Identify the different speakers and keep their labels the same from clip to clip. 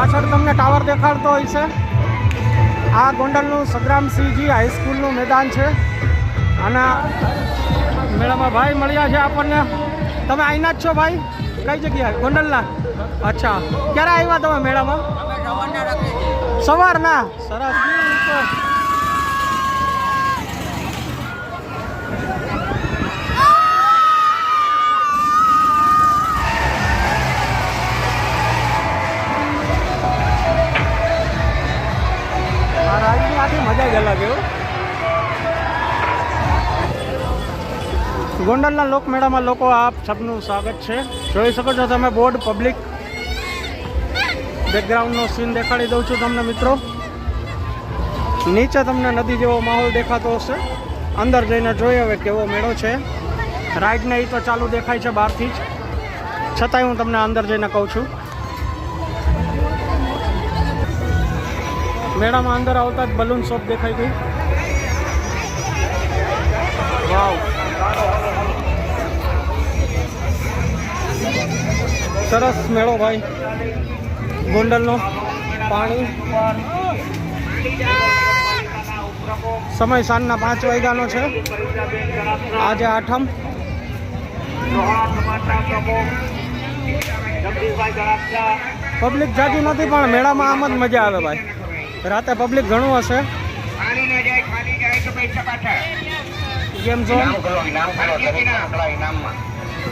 Speaker 1: પાછળ તમને ટાવર દેખાડતો હોય છે. આ ગોંડલનું સંગ્રામસિંહજી હાઈસ્કૂલનું મેદાન છે. અને મેળામાં ભાઈ મળ્યા છે આપણને. તમે અહીંના જ છો ભાઈ? કઈ જગ્યાએ? ગોંડલના? અચ્છા. ક્યારે આવ્યા તમે મેળામાં? સવારના? સરસ. મજા જ અલગ ગોંડલના લોકમેળામાં લોકો આપ સબનું સ્વાગત છે. જોઈ શકો છો તમે બોર્ડ પબ્લિક બેકગ્રાઉન્ડનો સીન દેખાડી દઉં છું તમને મિત્રો. નીચે તમને નદી જેવો માહોલ દેખાતો હશે. અંદર જઈને જોઈએ હવે કેવો મેળો છે. રાઈડને એ તો ચાલુ દેખાય છે બહારથી જ. છતાંય હું તમને અંદર જઈને કહું છું. મેળામાં અંદર આવતા જ બલૂન શોપ દેખાઈ ગઈ વાવ. સરસ મેળો ભાઈ. ગોંડલનો. પાણી. સમય સાંજના પાંચ વાગ્યાનો છે. આજે આઠમ. પબ્લિક જાજી નથી, પણ મેળામાં આમ જ મજા આવે ભાઈ. રાતે પબ્લિક ઘણું હશે.
Speaker 2: જેમ ન જાય ખાલી જાય તો પૈસા પાછા
Speaker 1: ગેમ ઝોન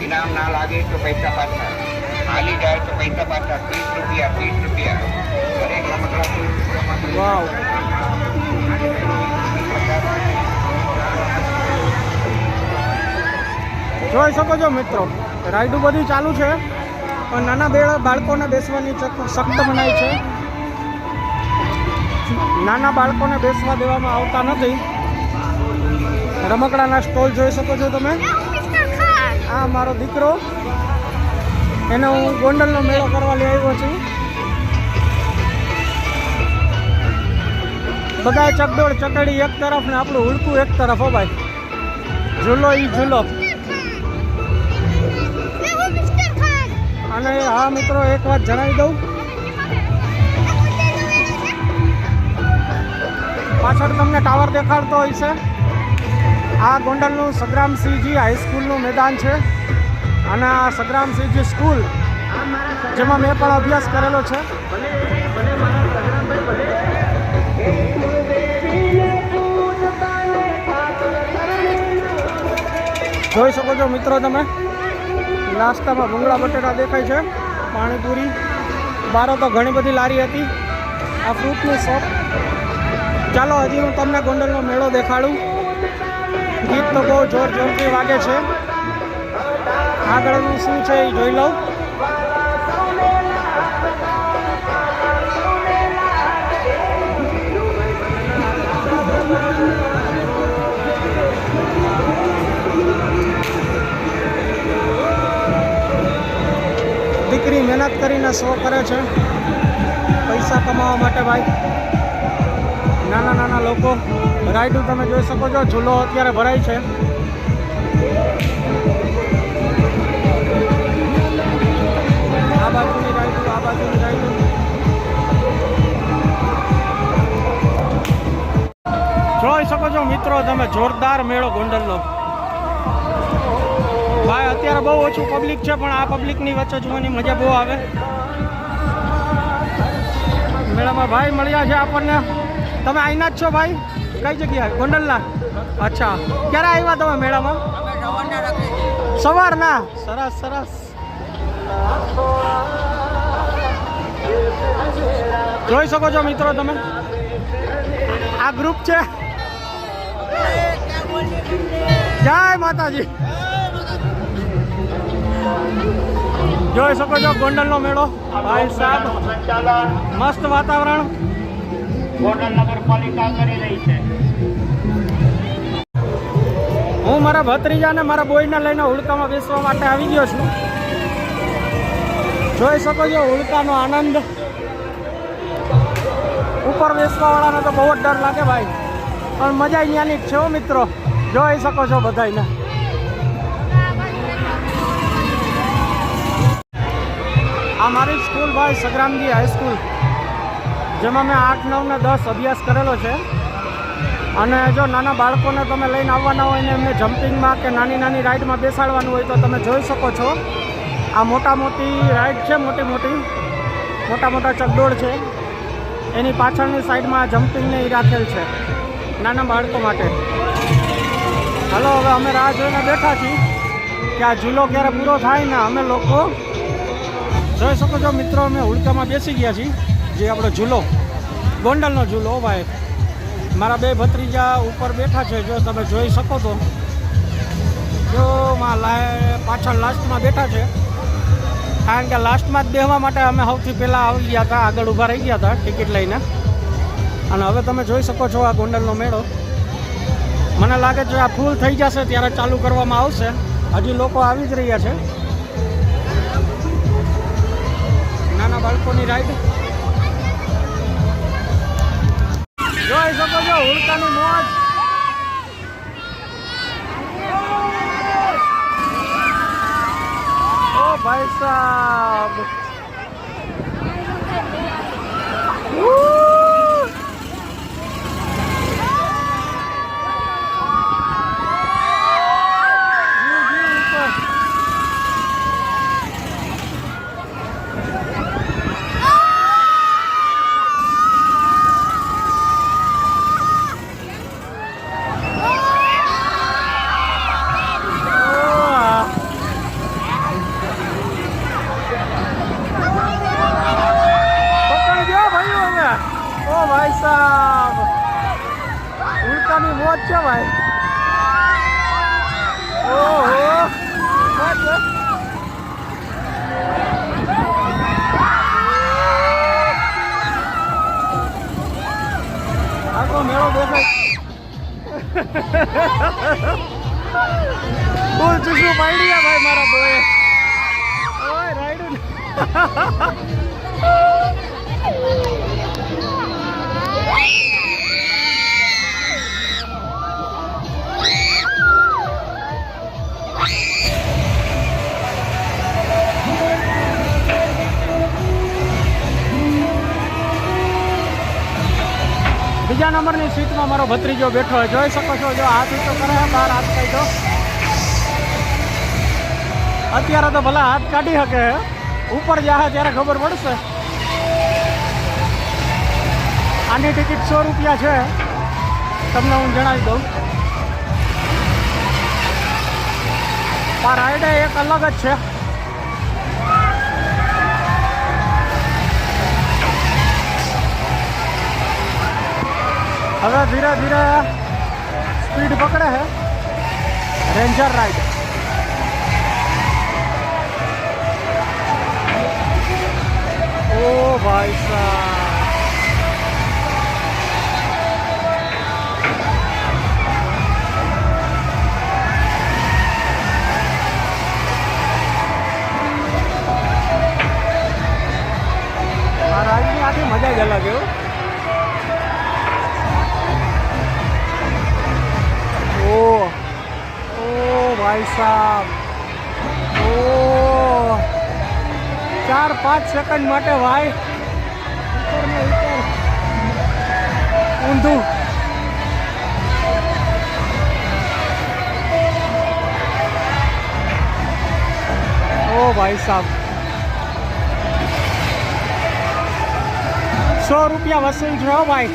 Speaker 2: ઇનામ ના લાગે તો પૈસા પાછા ખાલી જાય તો પૈસા પાછા ત્રીસ રૂપિયા ત્રીસ રૂપિયા.
Speaker 1: વાવ. જોઈ શકો છો મિત્રો રાઈડું બધી ચાલુ છે પણ નાના બે બાળકોને બેસવાની ચક- સખ્ત મનાઈ છે. નાના બાળકોને બેસવા દેવામાં આવતા નથી. રમકડાના સ્ટોલ જોઈ શકો છો તમે. આ મારો દીકરો. એને હું ગોંડલનો મેળો કરવા લઈ આવ્યો છું. બધા ચકડોળ ચકડી એક તરફ ને આપણું હુડકું એક તરફ હો ભાઈ. ઝૂલો ઈ ઝૂલો. અને હા મિત્રો એક વાત જણાવી દઉં. પાછળ તમને ટાવર દેખાડતો હોય છે. આ ગોંડલનું સંગ્રામસિંહજી હાઈસ્કૂલનું મેદાન છે. અને આ સંગ્રામસિંહજી સ્કૂલ જેમાં મેં પણ અભ્યાસ કરેલો છે. જોઈ શકો છો મિત્રો તમે, નાસ્તામાં ભૂંગળા બટેટા દેખાય છે, પાણીપુરી. બારો તો ઘણી બધી લારી હતી. આ ફ્રૂટની શોપ ચાલો, હજી હું તમને ગોંડલનો મેળો દેખાડું. ગીત તો બહુ જોર જોરથી વાગે છે. આગળનું શું છે એ જોઈ લઉં. દીકરી મહેનત કરીને શો કરે છે. પૈસા કમાવા માટે ભાઈ. નાના નાના લોકો રાઈડું તમે જોઈ શકો છો ઝૂલો અત્યારે ભરાય છે. આ બાજુની રાઈડું આ બાજુની રાઈડું જોઈ શકો છો મિત્રો, તમે જોરદાર મેળો ગોંડલનો. ભાઈ, અત્યારે બહુ ઓછું પબ્લિક છે, પણ આ પબ્લિકની વચ્ચે જોવાની મજા બહુ આવે. મેળામાં ભાઈ મળ્યા છે આપણને. તમે અહીંના જ છો ભાઈ? કઈ જગ્યાએ? ગોંડલના? અચ્છા. ક્યારે આવ્યા તમે મેળામાં? સવારના? સરસ સરસ. જોઈ શકો છો મિત્રો તમે. આ ગ્રુપ છે. જય માતાજી. જોઈ શકો છો ગોંડલનો મેળો. ભાઈ સાહેબ, મસ્ત વાતાવરણ.
Speaker 2: ગોંડલ નગરપાલિકા કરી રહી
Speaker 1: હું મારા ભત્રીજાને મારા બોયને લઈને હુડકામાં બેસવા માટે આવી ગયો છું. જોઈ શકો છો હુડકાનો આનંદ. ઉપર બેસવા વાળાને તો બહુ જ ડર લાગે ભાઈ. પણ મજા અહીંયાની છે મિત્રો. જોઈ શકો છો બધાને આ મારી સ્કૂલ ભાઈ, સગ્રામજી હાઈસ્કૂલ જેમાં મેં આઠ, નવ ને દસ અભ્યાસ કરેલો છે. અને જો નાના બાળકોને તમે લઈને આવવાના હોય ને એમને જમ્પિંગમાં કે નાની નાની રાઈડમાં બેસાડવાનું હોય તો તમે જોઈ શકો છો. આ મોટા મોટી રાઇડ છે, મોટી મોટી. મોટા મોટા ચકડોળ છે. એની પાછળની સાઈડમાં જમ્પિંગને એ રાખેલ છે, નાના બાળકો માટે. હલો, હવે અમે રાહ જોઈને બેઠા છીએ કે આ ઝૂલો ક્યારે પૂરો થાય ને અમે લોકો. જોઈ શકો છો મિત્રો, અમે હુડકામાં બેસી ગયા છીએ. જે આપણો ઝૂલો, ગોંડલનો ઝૂલો ભાઈ. મારા બે ભત્રીજા ઉપર બેઠા છે, જો તમે જોઈ શકો તો. જો પાછળ લાસ્ટમાં બેઠા છે. કારણ કે લાસ્ટમાં જ બેહવા માટે અમે સૌથી પહેલાં આવી ગયા હતા, આગળ ઊભા રહી ગયા હતા ટિકિટ લઈને. અને હવે તમે જોઈ શકો છો આ ગોંડલનો મેળો. મને લાગે છે આ ફૂલ થઈ જશે, ત્યારે ચાલુ કરવામાં આવશે. હજી લોકો આવી જ રહ્યા છે. નાના બાળકોની રાઈડ ભાઈ બીજા નંબરની સીટમાં મારો ભત્રીજો બેઠો જોઈ શકો છો, જો હાથ ઊંચો કરે બહાર હાથ કાઢ્યો. અત્યારે તો ભલા હાથ કાઢી શકે ઉપર જાહે ત્યારે ખબર પડશે. આની ટિકિટ સો રૂપિયા છે. તમને હું જણાવી દઉં. આ રાઈડ એક અલગ જ છે. હવે ધીરે ધીરે સ્પીડ પકડે છે. રેન્જર રાઈડ काफ़ी मज़ा गया। लगे ओ चार पाँच सेकंड भाई। ऊंधू। भाई साहब। સો રૂપિયા વસૂલ છે ભાઈ.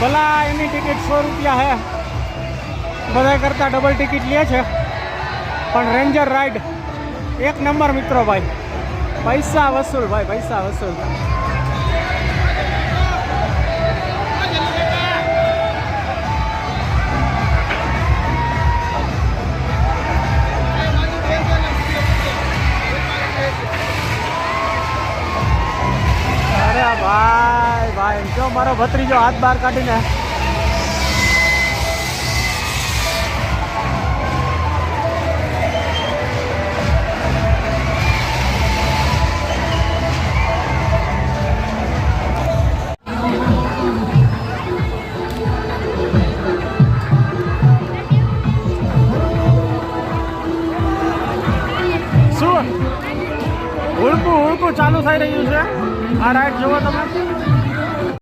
Speaker 1: ભલા એની ટિકિટ સો રૂપિયા હે. બધા કરતાં ડબલ ટિકિટ લે છે. પણ રેન્જર રાઈડ એક નંબર મિત્રો ભાઈ. પૈસા વસૂલ ભાઈ, પૈસા વસૂલ. મારો ભત્રીજો હાથ બહાર કાઢીને. શું? ઉડકું રહ્યું છે. આ રાઈડ જુઓ તમે.